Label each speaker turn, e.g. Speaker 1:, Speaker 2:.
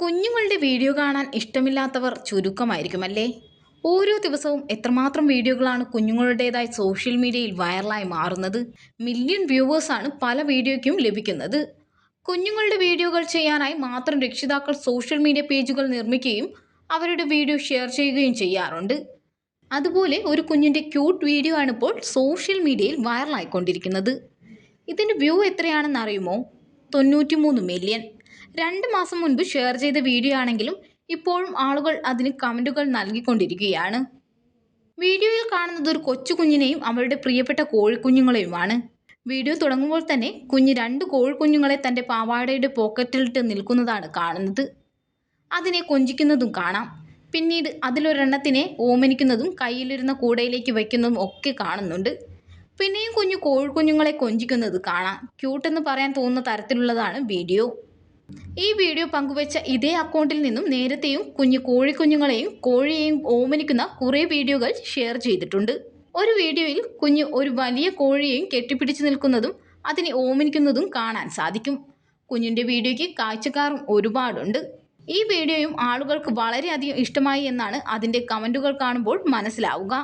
Speaker 1: കുഞ്ഞുങ്ങളുടെ വീഡിയോ കാണാൻ ഇഷ്ടമില്ലാത്തവർ ചുരുക്കമായിരിക്കും അല്ലേ ഓരോ ദിവസവും എത്രമാത്രം വീഡിയോകളാണ് കുഞ്ഞുങ്ങളുടേതായി സോഷ്യൽ മീഡിയയിൽ വൈറലായി മാറുന്നത്? മില്യൺ വ്യൂവേഴ്സാണ് പല വീഡിയോയ്ക്കും ലഭിക്കുന്നത്. കുഞ്ഞുങ്ങളുടെ വീഡിയോകൾ ചെയ്യാനായി മാത്രം രക്ഷിതാക്കൾ സോഷ്യൽ മീഡിയ പേജുകൾ നിർമ്മിക്കുകയും അവരുടെ വീഡിയോ ഷെയർ ചെയ്യുകയും ചെയ്യാറുണ്ട്. അതുപോലെ ഒരു കുഞ്ഞിന്റെ ക്യൂട്ട് വീഡിയോ ആണ് ഇപ്പോൾ സോഷ്യൽ മീഡിയയിൽ വൈറലായിക്കൊണ്ടിരിക്കുന്നത്. ഇതിന്റെ വ്യൂ എത്രയാണെന്ന് അറിയുമോ തൊണ്ണൂറ്റിമൂന്ന് മില്യൺ. രണ്ട് മാസം മുൻപ് ഷെയർ ചെയ്ത വീഡിയോ ആണെങ്കിലും ഇപ്പോഴും ആളുകൾ അതിന് കമന്റുകൾ നൽകിക്കൊണ്ടിരിക്കുകയാണ്. വീഡിയോയിൽ കാണുന്നത് ഒരു കൊച്ചു കുഞ്ഞിനെയും അവരുടെ പ്രിയപ്പെട്ട കോഴിക്കുഞ്ഞുങ്ങളെയുമാണ്. വീഡിയോ തുടങ്ങുമ്പോൾ തന്നെ കുഞ്ഞ് രണ്ട് കോഴിക്കുഞ്ഞുങ്ങളെ തന്റെ പാവാടയുടെ പോക്കറ്റിലിട്ട് നിൽക്കുന്നതാണ് കാണുന്നത്. അതിനെ കൊഞ്ചിക്കുന്നതും കാണാം. പിന്നീട് അതിലൊരെണ്ണത്തിനെ ഓമനിക്കുന്നതും കയ്യിലിരുന്ന കൂടയിലേക്ക് വയ്ക്കുന്നതും ഒക്കെ കാണുന്നുണ്ട്. പിന്നെയും കുഞ്ഞു കോഴിക്കുഞ്ഞുങ്ങളെ കൊഞ്ചിക്കുന്നത് കാണാം. ക്യൂട്ടെന്ന് പറയാൻ തോന്നുന്ന തരത്തിലുള്ളതാണ് വീഡിയോ ഈ വീഡിയോ പങ്കുവച്ച ഇതേ അക്കൗണ്ടിൽ നിന്നും നേരത്തെയും കുഞ്ഞു കോഴിക്കുഞ്ഞുങ്ങളെയും കോഴിയെയും ഓമനിക്കുന്ന കുറേ വീഡിയോകൾ ഷെയർ ചെയ്തിട്ടുണ്ട്. ഒരു വീഡിയോയിൽ കുഞ്ഞ് ഒരു വലിയ കോഴിയെയും കെട്ടിപ്പിടിച്ചു നിൽക്കുന്നതും അതിനെ ഓമനിക്കുന്നതും കാണാൻ സാധിക്കും. കുഞ്ഞിന്റെ വീഡിയോയ്ക്ക് കാഴ്ചക്കാരും ഒരുപാടുണ്ട്. ഈ വീഡിയോയും ആളുകൾക്ക് വളരെയധികം ഇഷ്ടമായി എന്നാണ് അതിന്റെ കമന്റുകൾ കാണുമ്പോൾ മനസ്സിലാവുക.